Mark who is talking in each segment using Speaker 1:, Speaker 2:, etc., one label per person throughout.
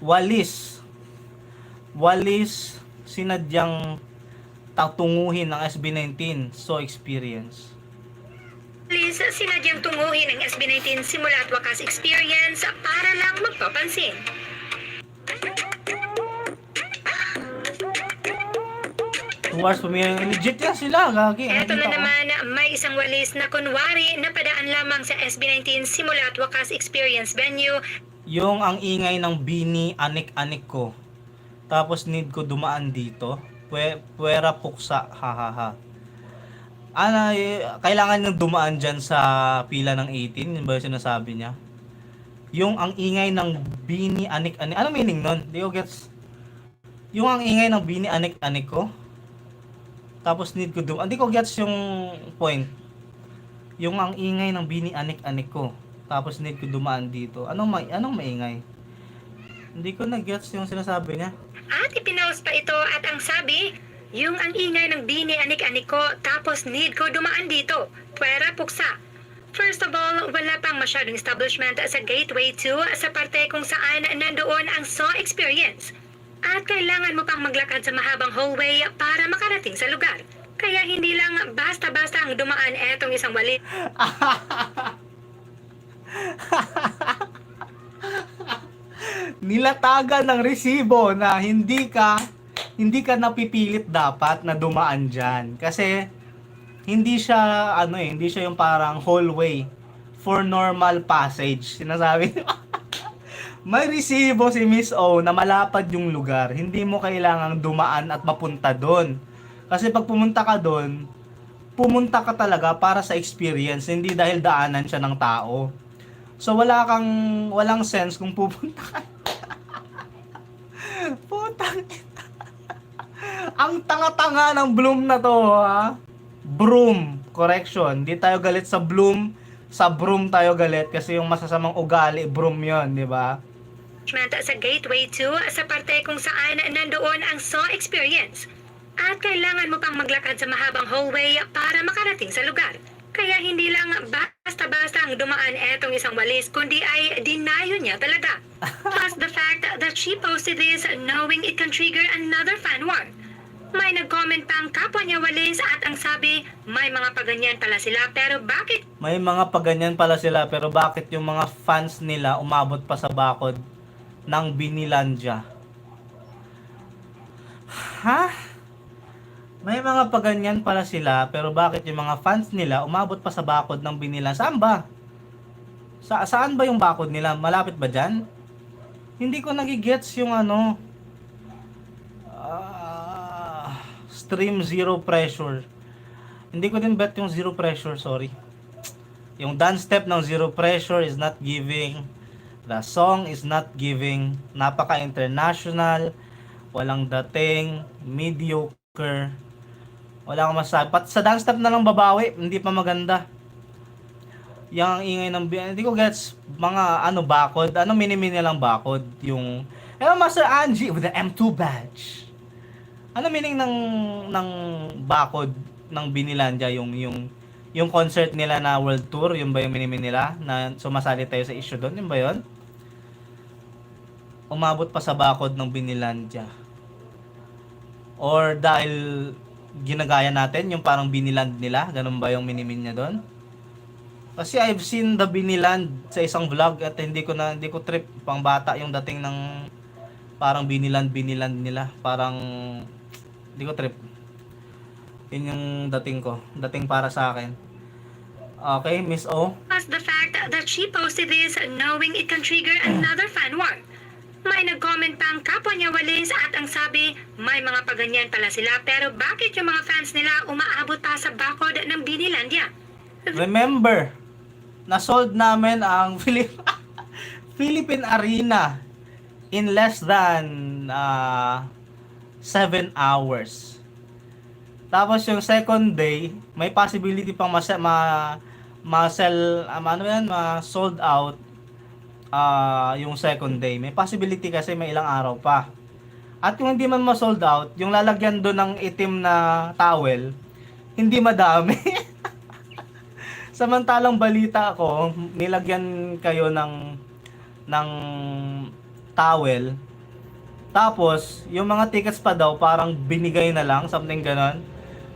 Speaker 1: walis walis sinadyang tatunguhin ng SB19 so experience
Speaker 2: Please, sinadyang tunguhin ang SB19 simula at wakas experience para lang magpapansin.
Speaker 1: two hours pumiyang legit yan sila gagi
Speaker 2: Eto
Speaker 1: Nakita
Speaker 2: na
Speaker 1: ko.
Speaker 2: naman, may isang walis na kunwari na padaan lamang sa SB19 simula at wakas experience venue
Speaker 1: yung ang ingay ng bini anik-anik ko. Tapos need ko dumaan dito. Pwe, puwera puksa ha ha ha. Ano, eh, kailangan niyang dumaan dyan sa pila ng 18 yun ba yung sinasabi niya? Yung ang ingay ng bini anik-anik ano meaning nun? di ko gets. Yung ang ingay ng bini anik-anik ko. Tapos need ko dumaan hindi ko gets yung point. Yung ang ingay ng bini anik-anik ko tapos need ko dumaan dito anong may anong maingay hindi ko na gets yung sinasabi niya
Speaker 2: at ipinaus pa ito at ang sabi, yung ang ingay ng bini anik-anik ko tapos need ko dumaan dito. Pwera puksa. First of all, wala pang masyadong establishment sa Gateway 2 sa parte kung saan nandoon ang SAW experience. At kailangan mo pang maglakad sa mahabang hallway para makarating sa lugar. Kaya hindi lang basta-basta ang dumaan etong isang walit.
Speaker 1: nilatagan ng resibo na hindi ka hindi ka napipilit dapat na dumaan diyan kasi hindi siya ano eh, hindi siya yung parang hallway for normal passage. Sinasabi May resibo si Miss O na malapad yung lugar. Hindi mo kailangang dumaan at mapunta doon. Kasi pag pumunta ka doon, pumunta ka talaga para sa experience, hindi dahil daanan siya ng tao. So wala kang walang sense kung pupunta ka. Putang. Ang tanga-tanga ng Bloom na to, ha? Broom, correction. Di tayo galit sa Bloom, sa Broom tayo galit kasi yung masasamang ugali, Broom 'yon, di ba?
Speaker 2: sa Gateway 2 sa parte kung saan nandoon ang SAW experience. At kailangan mo pang maglakad sa mahabang hallway para makarating sa lugar. Kaya hindi lang basta-basta ang dumaan etong isang walis, kundi ay dinayo niya talaga. Plus the fact that she posted this knowing it can trigger another fan war. May nag-comment pa ang kapwa niya walis at ang sabi, may mga paganyan pala sila pero bakit
Speaker 1: May mga paganyan pala sila pero bakit yung mga fans nila umabot pa sa bakod ng Binilandia? Ha? May mga paganyan pala sila pero bakit yung mga fans nila umabot pa sa bakod ng Binilan? Saan ba? Sa saan ba yung bakod nila? Malapit ba diyan? Hindi ko nagigets yung ano ah, stream zero pressure. Hindi ko din bet yung zero pressure, sorry. Yung dance step ng zero pressure is not giving. The song is not giving. Napaka-international. Walang dating. Mediocre. Wala akong masabi. Pat sa dance step na lang babawi, hindi pa maganda. Yung ang ingay ng hindi ko gets mga ano bakod. Ano mini-mini lang bakod yung Hello Master Angie with the M2 badge. Ano meaning ng ng bakod ng Binilandia yung yung yung concert nila na world tour, yung ba yung minimin nila na sumasali tayo sa issue doon, yung ba yun? Umabot pa sa bakod ng Binilandia. Or dahil ginagaya natin yung parang Biniland nila, ganun ba yung minimin niya doon? Kasi I've seen the Biniland sa isang vlog at hindi ko na hindi ko trip pang bata yung dating ng parang Biniland Biniland nila, parang hindi ko trip. Yun yung dating ko, dating para sa akin. Okay, Miss O.
Speaker 2: Plus the fact that she posted this knowing it can trigger another fan war. May nag-comment pa ang kapwa niya walis at ang sabi, may mga paganyan pala sila pero bakit yung mga fans nila umaabot pa sa bakod ng Binilandia?
Speaker 1: Remember, na-sold namin ang Philip Philippine Arena in less than 7 hours. Tapos yung second day, may possibility pang ma ma, ma sell um, ano yan, ma sold out ah yung second day. May possibility kasi may ilang araw pa. At yung hindi man ma sold out, yung lalagyan doon ng itim na towel, hindi madami. Samantalang balita ko, nilagyan kayo ng ng towel Tapos, yung mga tickets pa daw, parang binigay na lang, something ganon.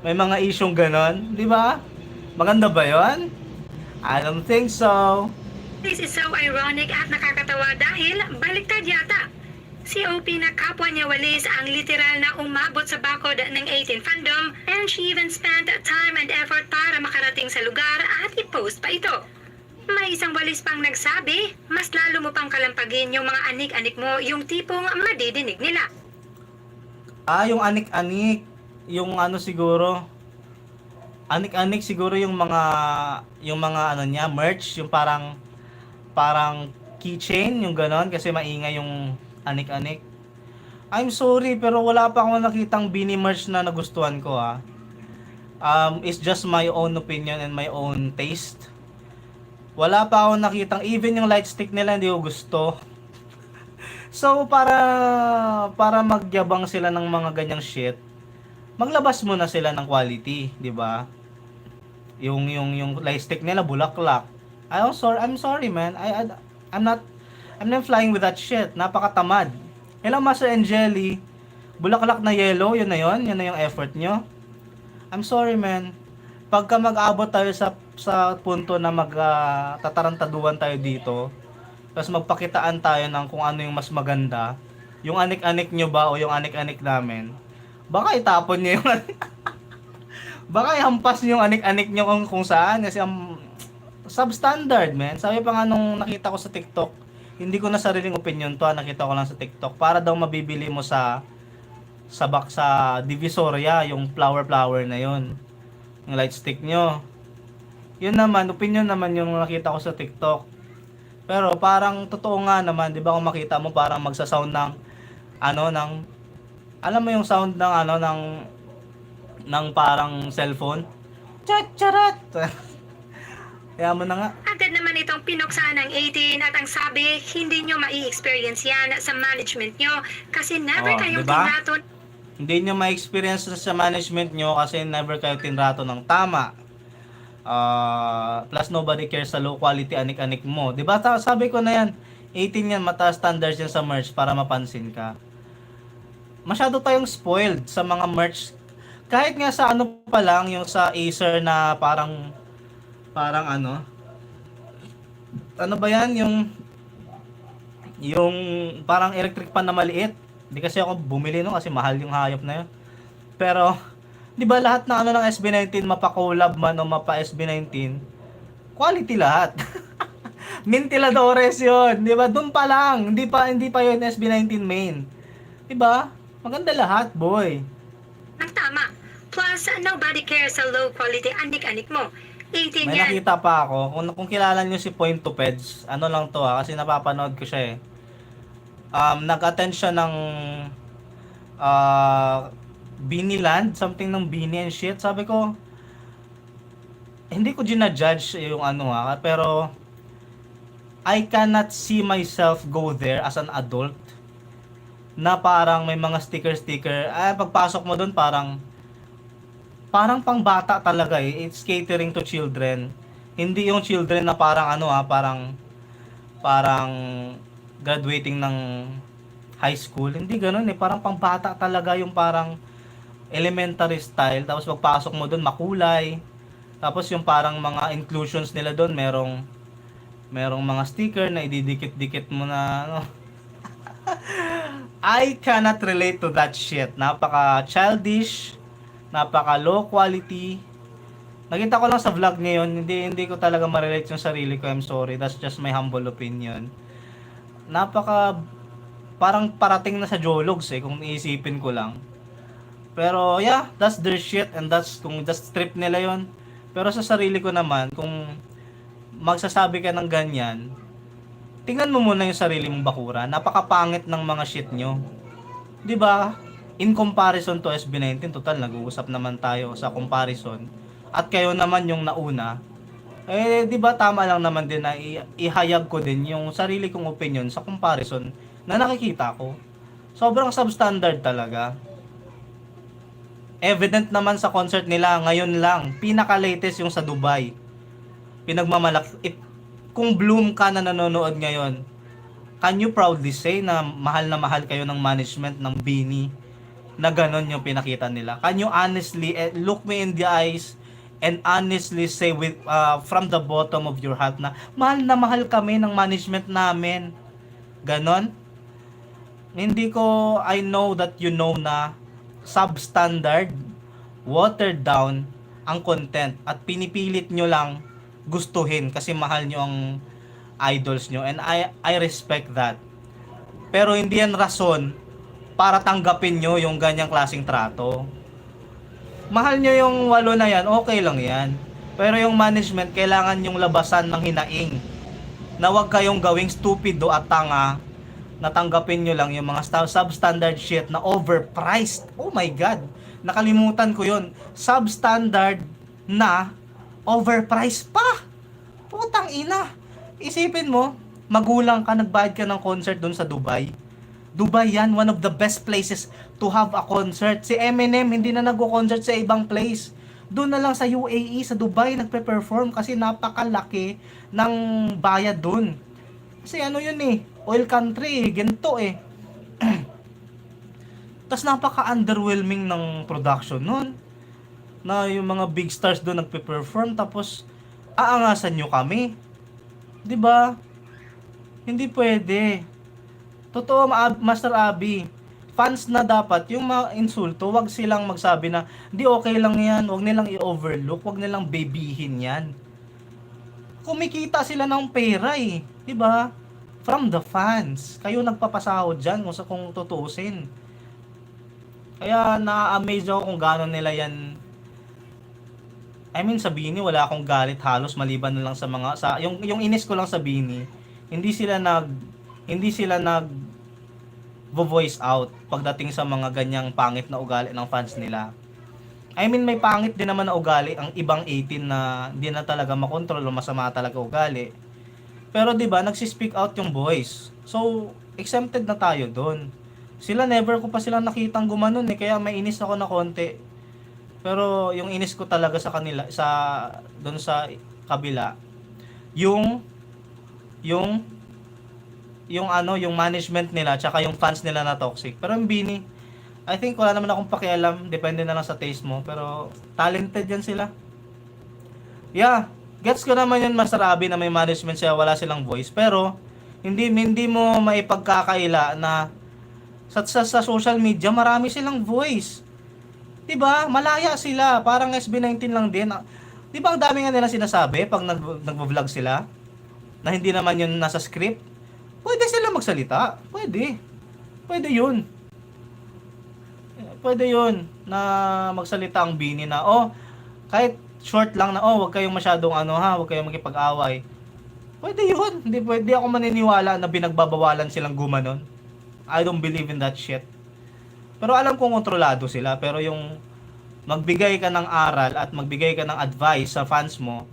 Speaker 1: May mga isyong ganon, di ba? Maganda ba yon? I don't think so.
Speaker 2: This is so ironic at nakakatawa dahil baliktad yata. Si OP na kapwa niya walis ang literal na umabot sa bakod ng 18 fandom and she even spent time and effort para makarating sa lugar at i-post pa ito. May isang walis pang nagsabi, mas lalo mo pang kalampagin yung mga anik-anik mo yung tipong madidinig nila.
Speaker 1: Ah, yung anik-anik. Yung ano siguro. Anik-anik siguro yung mga yung mga ano niya, merch, yung parang parang keychain, yung ganon kasi maingay yung anik-anik. I'm sorry pero wala pa akong nakitang Beanie merch na nagustuhan ko ah. Um, it's just my own opinion and my own taste. Wala pa akong nakitang even yung light stick nila hindi ko gusto. So para para magyabang sila ng mga ganyang shit, maglabas muna sila ng quality, 'di ba? Yung yung yung light stick nila bulaklak. I'm sorry, I'm sorry man. I, I I'm not I'm not flying with that shit. Napakatamad. Hello Master Angeli. Bulaklak na yellow, yun na yun. Yun na yung effort nyo. I'm sorry man. Pagka mag-abot tayo sa sa punto na mag ah, tatarantaduhan tayo dito, tapos magpakitaan tayo ng kung ano yung mas maganda, yung anik-anik nyo ba o yung anik-anik namin, baka itapon nyo yung baka ihampas nyo yung anik-anik nyo kung, kung saan kasi ang substandard man. Sabi pa nga nung nakita ko sa TikTok, hindi ko na sariling opinion to, ah, nakita ko lang sa TikTok. Para daw mabibili mo sa sa bak sa Divisoria yung flower flower na yon yung light stick nyo. Yun naman opinion naman yung nakita ko sa TikTok. Pero parang totoo nga naman 'di ba? Kung makita mo parang magsa-sound ng ano ng alam mo yung sound ng ano ng ng parang cellphone? Chat mo na nga
Speaker 2: Agad naman itong pinuksan ng 18 at ang sabi, hindi nyo mai-experience yan sa management nyo kasi never
Speaker 1: Oh,
Speaker 2: kayong
Speaker 1: diba?
Speaker 2: tinaton
Speaker 1: hindi nyo ma-experience sa management nyo kasi never kayo tinrato ng tama. Ah, plus nobody cares sa low quality anik-anik mo. 'Di ba? Ta- Sabi ko na yan, 18 yan mataas standards yan sa merch para mapansin ka. Masyado tayong spoiled sa mga merch. Kahit nga sa ano pa lang, yung sa Acer na parang parang ano ano ba yan yung yung parang electric pan na maliit hindi kasi ako bumili no kasi mahal yung hayop na yun. Pero, di ba lahat ng ano ng SB19, mapa-collab man o mapa-SB19, quality lahat. Mintiladores yun, di ba? Doon pa lang, hindi pa hindi pa yun SB19 main. Di ba? Maganda lahat, boy.
Speaker 2: ng tama. Plus, nobody cares sa low quality anik-anik mo. 18
Speaker 1: May
Speaker 2: yan.
Speaker 1: nakita pa ako, kung, kung kilala niyo si Point to Peds, ano lang to ha, kasi napapanood ko siya eh. Um, nag-attend siya ng uh, Beanie Land, something ng Beanie and shit. Sabi ko, hindi ko ginajudge yung ano ha, pero I cannot see myself go there as an adult na parang may mga sticker-sticker. Ah, pagpasok mo doon parang parang pang bata talaga eh. It's catering to children. Hindi yung children na parang ano ah, parang parang graduating ng high school. Hindi ganoon eh. Parang pang bata talaga yung parang elementary style. Tapos pagpasok mo doon makulay. Tapos yung parang mga inclusions nila doon merong merong mga sticker na ididikit-dikit mo na ano. I cannot relate to that shit. Napaka childish, napaka low quality. Nakita ko lang sa vlog niya yun, hindi hindi ko talaga ma-relate yung sarili ko. I'm sorry. That's just my humble opinion. Napaka parang parating na sa Jologs eh kung iisipin ko lang. Pero yeah, that's their shit and that's kung that's trip nila yon. Pero sa sarili ko naman, kung magsasabi ka ng ganyan, tingnan mo muna yung sarili mong bakura. Napakapangit ng mga shit nyo. 'Di ba? In comparison to SB19, total nag-uusap naman tayo sa comparison. At kayo naman yung nauna. Eh, 'di ba tama lang naman din na ihayag ko din yung sarili kong opinion sa comparison na nakikita ko. Sobrang substandard talaga. Evident naman sa concert nila ngayon lang. Pinaka-latest yung sa Dubai. Pinagmamalak it, kung bloom ka na nanonood ngayon, can you proudly say na mahal na mahal kayo ng management ng Bini na ganon yung pinakita nila? Can you honestly eh, look me in the eyes and honestly say with uh, from the bottom of your heart na mahal na mahal kami ng management namin? Ganon? Hindi ko, I know that you know na substandard, watered down ang content at pinipilit nyo lang gustuhin kasi mahal nyo ang idols nyo and I, I respect that. Pero hindi yan rason para tanggapin nyo yung ganyang klaseng trato. Mahal nyo yung walo na yan, okay lang yan. Pero yung management, kailangan yung labasan ng hinaing. Na huwag kayong gawing stupido at tanga natanggapin nyo lang yung mga sta- substandard shit na overpriced. Oh my God! Nakalimutan ko yun. Substandard na overpriced pa! Putang ina! Isipin mo, magulang ka, nagbayad ka ng concert doon sa Dubai. Dubai yan, one of the best places to have a concert. Si Eminem, hindi na nagko-concert sa ibang place. Doon na lang sa UAE, sa Dubai, nagpe-perform kasi napakalaki ng bayad doon. Kasi ano yun eh, oil country, ginto eh. Tapos napaka-underwhelming ng production nun. Na yung mga big stars doon nagpe-perform tapos aangasan nyo kami. 'Di ba? Hindi pwede. Totoo, Ma- Master Abi. Fans na dapat, yung mga insulto, wag silang magsabi na, di okay lang yan, wag nilang i-overlook, wag nilang babyhin yan. Kumikita sila ng pera eh, di ba? From the fans. Kayo nagpapasahod dyan kung sa kung tutuusin. Kaya na-amaze ako kung gaano nila yan I mean sa Bini wala akong galit halos maliban na lang sa mga sa yung yung inis ko lang sa Bini hindi sila nag hindi sila nag voice out pagdating sa mga ganyang pangit na ugali ng fans nila. I mean may pangit din naman na ugali ang ibang 18 na hindi na talaga makontrol o masama talaga ugali. Pero 'di ba nagsi-speak out yung boys. So exempted na tayo doon. Sila never ko pa silang nakitang gumanon eh kaya may inis ako na konti. Pero yung inis ko talaga sa kanila sa doon sa kabila yung yung yung ano yung management nila tsaka yung fans nila na toxic. Pero yung Bini I think wala naman akong pakialam, depende na lang sa taste mo, pero talented yan sila. Yeah, gets ko naman yun Master Abi na may management siya, wala silang voice, pero hindi hindi mo maipagkakaila na sa, sa, sa social media marami silang voice. 'Di ba? Malaya sila, parang SB19 lang din. 'Di ba ang dami nga nila sinasabi pag nag nagvo-vlog sila na hindi naman yun nasa script? Pwede sila magsalita. Pwede. Pwede 'yun. Pwede 'yun na magsalita ang bini na oh kahit short lang na oh wag kayong masyadong ano ha, wag kayong makipag-away. Pwede 'yun. Hindi pwede ako maniniwala na binagbabawalan silang gumanon. I don't believe in that shit. Pero alam kong kontrolado sila. Pero yung magbigay ka ng aral at magbigay ka ng advice sa fans mo,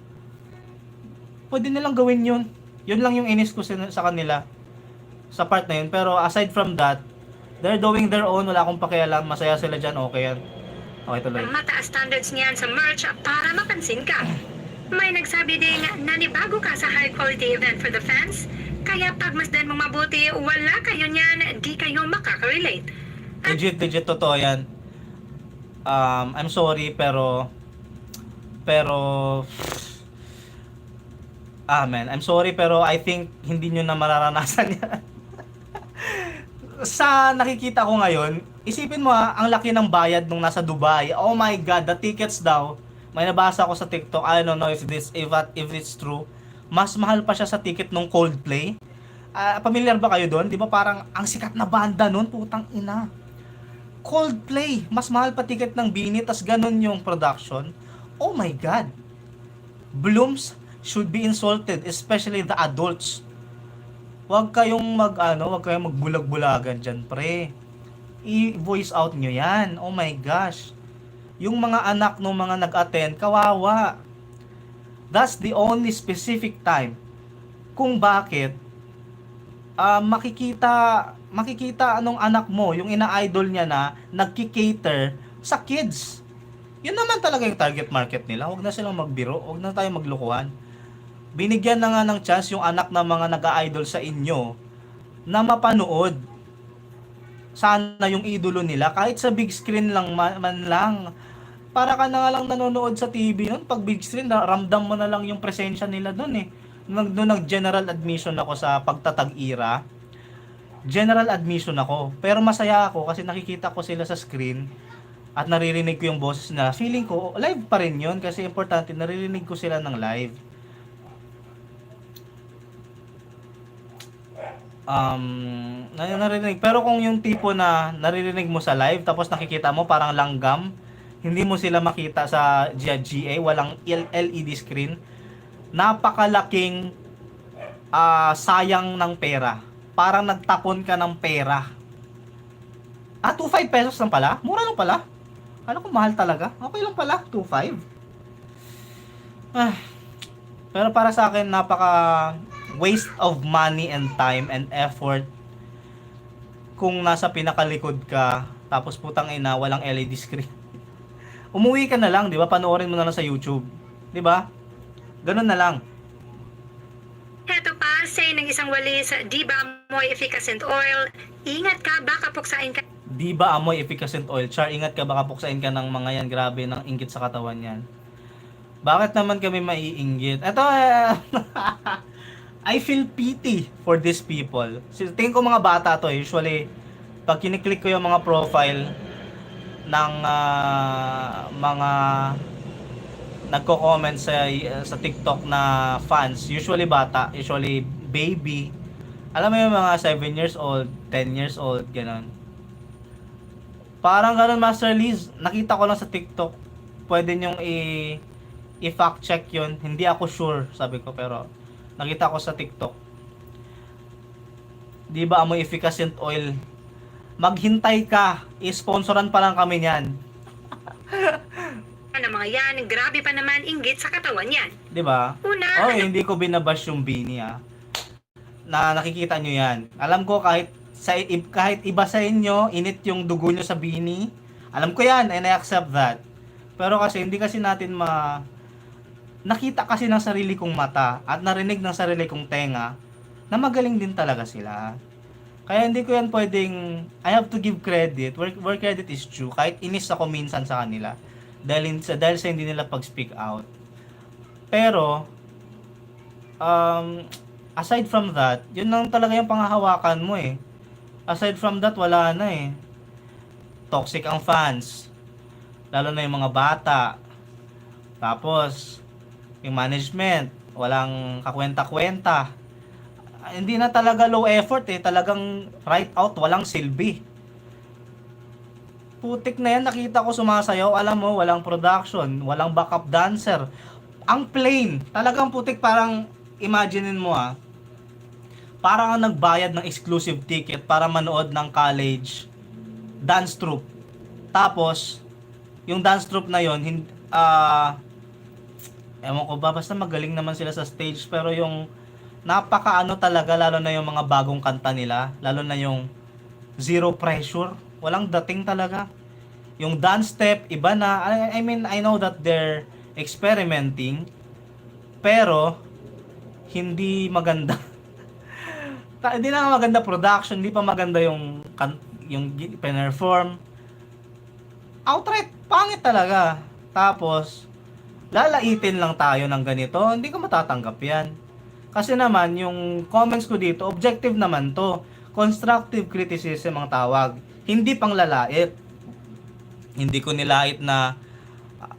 Speaker 1: pwede nilang gawin yun. Yun lang yung inis ko sa, sa kanila sa part na yun. Pero aside from that, they're doing their own. Wala akong pakialam. Masaya sila dyan. Okay yan. Okay tuloy.
Speaker 2: Mataas standards niyan sa merch para mapansin ka. May nagsabi ding nanibago ka sa high quality event for the fans, kaya pagmasdan mong mabuti, wala kayo niyan, di kayo makaka-relate.
Speaker 1: Legit, legit totoo yan. Um, I'm sorry pero pero ah man, I'm sorry pero I think hindi nyo na mararanasan yan. Sa nakikita ko ngayon, isipin mo ha, ang laki ng bayad nung nasa Dubai. Oh my god, the tickets daw. May nabasa ako sa TikTok, I don't know if this if, if it's true. Mas mahal pa siya sa ticket nung Coldplay. Ah, familiar ba kayo doon? 'Di ba parang ang sikat na banda noon, putang ina. Coldplay, mas mahal pa ticket ng Bini, tas ganun yung production. Oh my God. Blooms should be insulted, especially the adults. Huwag kayong mag, ano, huwag kayong magbulag-bulagan dyan, pre. I-voice out nyo yan. Oh my gosh. Yung mga anak ng mga nag-attend, kawawa. That's the only specific time kung bakit ah, makikita makikita anong anak mo, yung ina-idol niya na nagki-cater sa kids. Yun naman talaga yung target market nila. Huwag na silang magbiro, huwag na tayo maglukuhan. Binigyan na nga ng chance yung anak ng mga nag-idol sa inyo na mapanood. Sana yung idolo nila. Kahit sa big screen lang ma- man lang. Para ka na nga lang nanonood sa TV nun. Pag big screen ramdam mo na lang yung presensya nila doon eh. Nung, nung nag general admission ako sa pagtatag era general admission ako. Pero masaya ako kasi nakikita ko sila sa screen at naririnig ko yung boses na feeling ko live pa rin yun kasi importante naririnig ko sila ng live um, na- naririnig. Pero kung yung tipo na naririnig mo sa live, tapos nakikita mo parang langgam, hindi mo sila makita sa GA, walang LED screen, napakalaking ah, sayang ng pera. Parang nagtapon ka ng pera. Ah, 2.5 pesos lang pala? Mura lang pala. Ano ko mahal talaga? Okay lang pala, 2.5. Ah, pero para sa akin, napaka waste of money and time and effort kung nasa pinakalikod ka tapos putang ina walang LED screen. Umuwi ka na lang, 'di ba? Panoorin mo na lang sa YouTube, 'di ba? Ganun na lang.
Speaker 2: Heto pa, say ng isang walis, di ba amoy efficacent oil? Ingat ka, baka puksain ka
Speaker 1: Di ba amoy efficacent oil? Char, ingat ka baka puksain ka ng mga yan. Grabe, ng inggit sa katawan yan. Bakit naman kami maiinggit? Ito, eh, I feel pity for these people. Si- Tingin ko mga bata to, usually, pag kiniklik ko yung mga profile ng ah, mga nagko-comment sa sa TikTok na fans, usually bata, usually baby. Alam mo yung mga 7 years old, 10 years old, ganun. Parang ganun, Master Liz. Nakita ko lang sa TikTok. Pwede nyong i i-fact check yun. Hindi ako sure, sabi ko. Pero, nakita ko sa TikTok. Di ba amoy efficacent oil? Maghintay ka. I-sponsoran pa lang kami niyan.
Speaker 2: ng mga yan. Grabe pa naman inggit sa katawan yan.
Speaker 1: Di ba?
Speaker 2: Una,
Speaker 1: Oh,
Speaker 2: ano
Speaker 1: hindi ko binabash yung bini ah. Na nakikita nyo yan. Alam ko kahit sa kahit iba sa inyo, init yung dugo nyo sa bini. Alam ko yan and I accept that. Pero kasi hindi kasi natin ma nakita kasi ng sarili kong mata at narinig ng sarili kong tenga na magaling din talaga sila. Kaya hindi ko yan pwedeng I have to give credit where, where credit is due kahit inis ako minsan sa kanila dahil, sa, dahil sa hindi nila pag-speak out. Pero um, aside from that, yun lang talaga yung panghahawakan mo eh. Aside from that, wala na eh. Toxic ang fans. Lalo na yung mga bata. Tapos, yung management, walang kakwenta-kwenta. Hindi na talaga low effort eh. Talagang right out, walang silbi. Putik na yan, nakita ko sumasayaw. Alam mo, walang production, walang backup dancer. Ang plain, talagang putik parang imaginein mo ah. Parang ang nagbayad ng exclusive ticket para manood ng college dance troupe. Tapos, yung dance troupe na yon hindi, ah, ewan ko ba, basta magaling naman sila sa stage, pero yung napaka ano talaga, lalo na yung mga bagong kanta nila, lalo na yung zero pressure, walang dating talaga. Yung dance step, iba na, I, mean, I know that they're experimenting, pero, hindi maganda. Hindi na maganda production, hindi pa maganda yung kan- yung perform. Outright pangit talaga. Tapos lalaitin lang tayo ng ganito, hindi ko matatanggap 'yan. Kasi naman yung comments ko dito, objective naman 'to. Constructive criticism ang tawag, hindi pang lalait. Hindi ko nilait na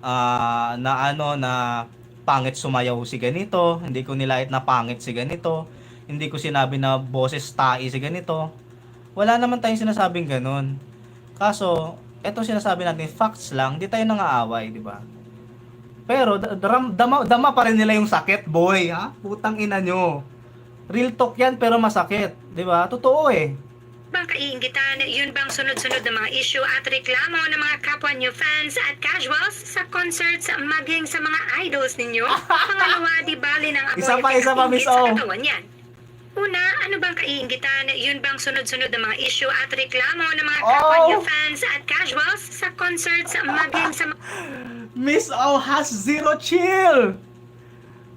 Speaker 1: ah, na ano na pangit sumayaw si ganito, hindi ko nilait na pangit si ganito, hindi ko sinabi na boses tae si ganito. Wala naman tayong sinasabing ganun. Kaso, eto sinasabi natin, facts lang, di tayo nang-aaway, di ba? Pero, dram- dama, dama pa rin nila yung sakit, boy, ha? Putang ina nyo. Real talk yan, pero masakit, di ba? Totoo eh.
Speaker 2: bang kaiingitan, yun bang sunod-sunod na mga issue at reklamo ng mga kapwa niyo fans at casuals sa concerts maging sa mga idols ninyo? Pangalawa, di bali ng amoy
Speaker 1: Isa pa, isa pa, Miss O.
Speaker 2: katawan yan. Una, ano bang kaiingitan, yun bang sunod-sunod na mga issue at reklamo ng mga kapwa
Speaker 1: Oh!
Speaker 2: niyo fans at casuals sa concerts maging sa mga
Speaker 1: Miss O has zero chill.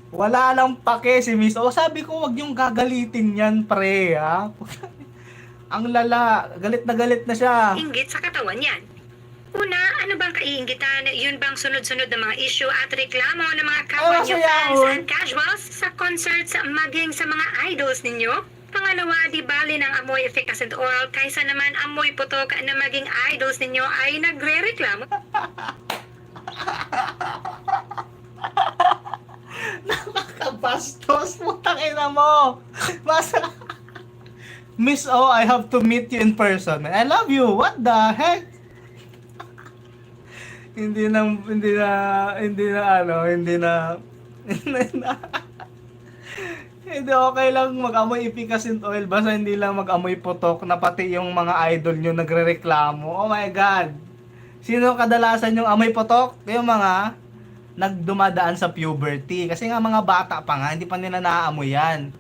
Speaker 1: Wala lang pake si Miss O. Sabi ko, wag yung gagalitin yan, pre, ha? Ang lala, galit na galit na siya.
Speaker 2: inggit sa katawan yan. Una, ano bang kaiinggitan? Yun bang sunod-sunod na mga issue at reklamo ng mga kapwa
Speaker 1: Ay,
Speaker 2: niyo
Speaker 1: masaya
Speaker 2: fans
Speaker 1: ako.
Speaker 2: and casuals sa concerts maging sa mga idols ninyo? Pangalawa, di bali ng amoy efficacent oil kaysa naman amoy putok na maging idols ninyo ay nagre-reklamo
Speaker 1: Nakabastos, putang ina mo. Masa... Miss O, I have to meet you in person. I love you. What the heck? hindi na, hindi na, hindi na, ano, hindi na, hindi okay lang mag-amoy efficacent oil basta hindi lang mag-amoy putok na pati yung mga idol nyo nagre-reklamo. Oh my God! Sino kadalasan yung amoy putok? Yung mga nagdumadaan sa puberty. Kasi nga mga bata pa nga, hindi pa nila naaamoy yan.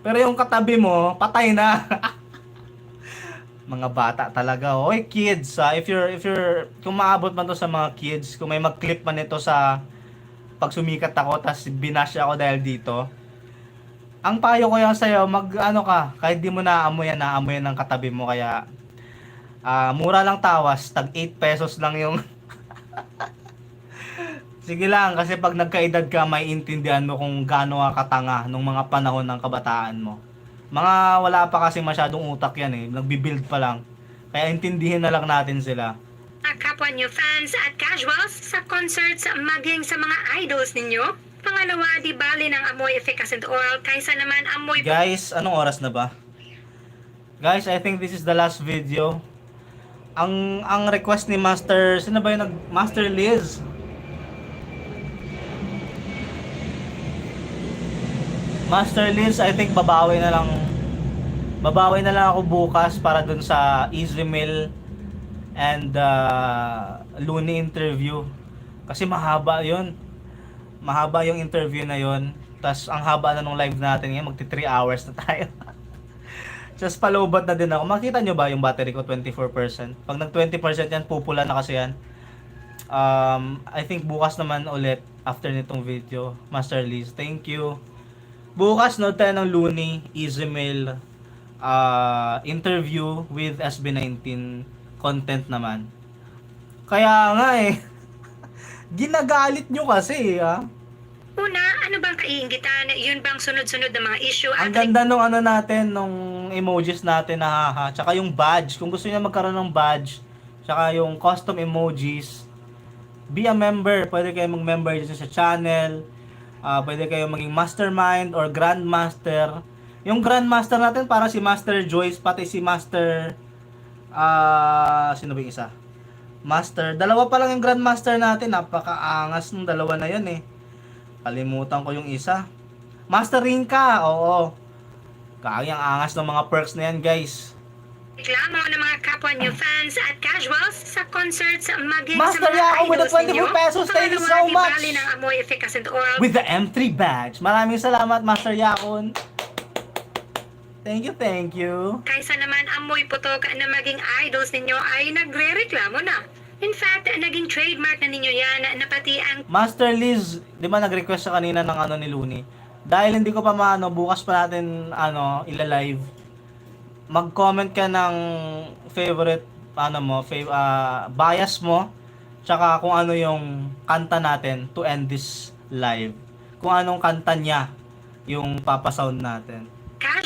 Speaker 1: Pero yung katabi mo, patay na. mga bata talaga. Oy, kids, ah, if you're if you're kung maabot man to sa mga kids, kung may mag-clip man ito sa pag sumikat ako tas binash ako dahil dito. Ang payo ko yan sa'yo, mag ano ka, kahit di mo naamoy yan, naamoy yan ng katabi mo kaya ah, mura lang tawas, tag 8 pesos lang yung Sige lang, kasi pag nagkaedad ka, may intindihan mo kung gaano ka katanga nung mga panahon ng kabataan mo. Mga wala pa kasi masyadong utak yan eh, nagbibuild pa lang. Kaya intindihin na lang natin sila.
Speaker 2: kapwa niyo fans at casuals sa concerts maging sa mga idols ninyo? Pangalawa, di bali ng amoy efficacent oil kaysa naman amoy
Speaker 1: Guys, anong oras na ba? Guys, I think this is the last video. Ang ang request ni Master, sino ba yung nag Master Liz? Master Liz, I think babawi na lang babawi na lang ako bukas para dun sa Easy Mail and uh, Looney interview. Kasi mahaba 'yon. Mahaba yung interview na 'yon. Tas ang haba na nung live natin ngayon, magti 3 hours na tayo. Just palobot na din ako. Makita nyo ba yung battery ko 24%? Pag nag 20% yan, pupula na kasi yan. Um, I think bukas naman ulit after nitong video. Master Liz, thank you. Bukas no tayo ng Looney, Easymail, uh, interview with SB19 content naman. Kaya nga eh, ginagalit nyo kasi ah.
Speaker 2: Una, ano bang kaiinggitan? Yun bang sunod-sunod na mga issue
Speaker 1: Ang
Speaker 2: at
Speaker 1: ganda nung ano natin, nung emojis natin na haha. Tsaka yung badge. Kung gusto niya magkaroon ng badge, tsaka yung custom emojis, be a member. Pwede kayo mag-member dito sa channel. Ah, pwede kayo maging mastermind or grandmaster. Yung grandmaster natin para si Master Joyce, pati si Master... Ah, sino ba yung isa? Master. Dalawa pa lang yung grandmaster natin. Napakaangas ng dalawa na yun eh. Kalimutan ko yung isa. Master Rinka, oo. Kaya ang angas ng mga perks na yan, guys.
Speaker 2: reklamo ng mga kapwa niyo fans at casuals sa concerts maging
Speaker 1: Master
Speaker 2: sa mga
Speaker 1: Yako with the
Speaker 2: idols
Speaker 1: 24
Speaker 2: ninyo?
Speaker 1: pesos. Thank you so much.
Speaker 2: ng amoy
Speaker 1: With the M3 badge. Maraming salamat, Master Yakon. Thank you, thank you.
Speaker 2: kaysa naman amoy putok na maging idols ninyo ay nagre-reklamo na. In fact, naging trademark na ninyo yan na pati ang
Speaker 1: Master Liz, di ba nag-request siya kanina ng ano ni Looney? Dahil hindi ko pa maano, bukas pa natin ano, ila-live. Mag-comment ka ng favorite ano mo, fav- ah, bias mo, tsaka kung ano yung kanta natin to end this live. Kung anong kanta niya yung papasound natin.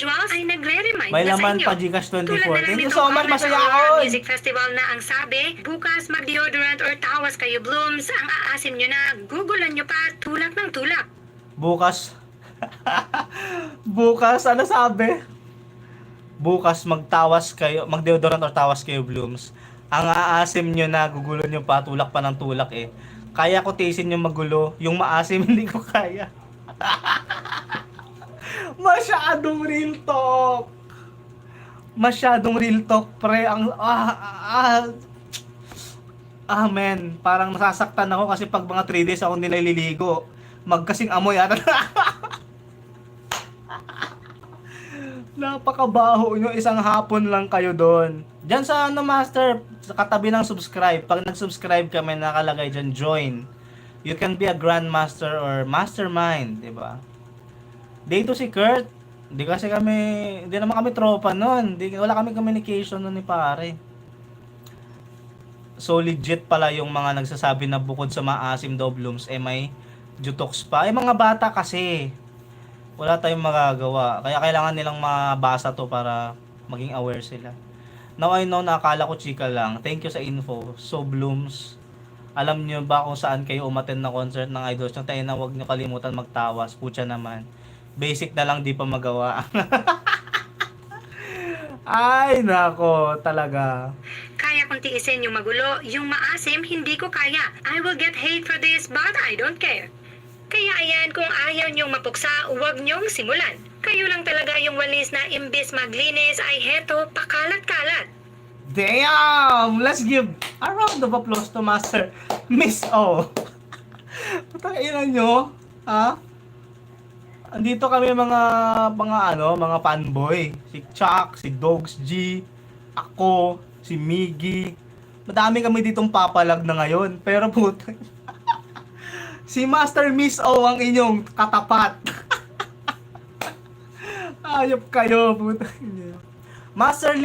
Speaker 2: Casuals ay nagre-remind
Speaker 1: May
Speaker 2: na sa
Speaker 1: laman
Speaker 2: inyo.
Speaker 1: pa Gcash 24.
Speaker 2: Tulad na lang
Speaker 1: Thank you so much, Masaya Yakon!
Speaker 2: Music Festival na ang sabi, bukas mag-deodorant or tawas kayo blooms, ang aasim nyo na, gugulan nyo pa, tulak ng tulak.
Speaker 1: Bukas. Bukas, ano sabi? Bukas magtawas kayo, magdeodorant or tawas kayo blooms. Ang aasim nyo na, gugulo nyo pa, tulak pa ng tulak eh. Kaya ko tiisin yung magulo, yung maasim hindi ko kaya. Masyadong real talk. Masyadong real talk, pre. Ang, ah, ah, ah, man. Parang nasasaktan ako kasi pag mga 3 days ako hindi naliligo, magkasing amoy ata. Napakabaho nyo. Isang hapon lang kayo doon. Diyan sa ano master, sa katabi ng subscribe. Pag nag-subscribe ka, may nakalagay dyan, join. You can be a grandmaster or mastermind, di ba? Dito si Kurt. Hindi kasi kami, hindi naman kami tropa noon. Hindi, wala kami communication noon ni pare. So legit pala yung mga nagsasabi na bukod sa maasim daw blooms, eh may jutox pa. Eh mga bata kasi, wala tayong magagawa. Kaya kailangan nilang mabasa to para maging aware sila. Now I know na akala ko chika lang. Thank you sa info. So blooms, alam niyo ba kung saan kayo umaten na concert ng idols nyo? Tayo na huwag niyo kalimutan magtawas. Pucha naman. Basic na lang di pa magawa. Ay, nako, talaga.
Speaker 2: Kaya kong tiisin yung magulo, yung maasim, hindi ko kaya. I will get hate for this, but I don't care. Kaya ayan, kung ayaw niyong mapuksa, huwag niyong simulan. Kayo lang talaga yung walis na imbis maglinis ay heto, pakalat-kalat.
Speaker 1: Damn! Let's give a round of applause to Master Miss O. Putang ina nyo, ha? Andito kami mga mga ano, mga fanboy. Si Chuck, si Dogs G, ako, si Miggy. Madami kami ditong papalag na ngayon. Pero putang Si Master Miss O ang inyong katapat. Ayop kayo, ina. Master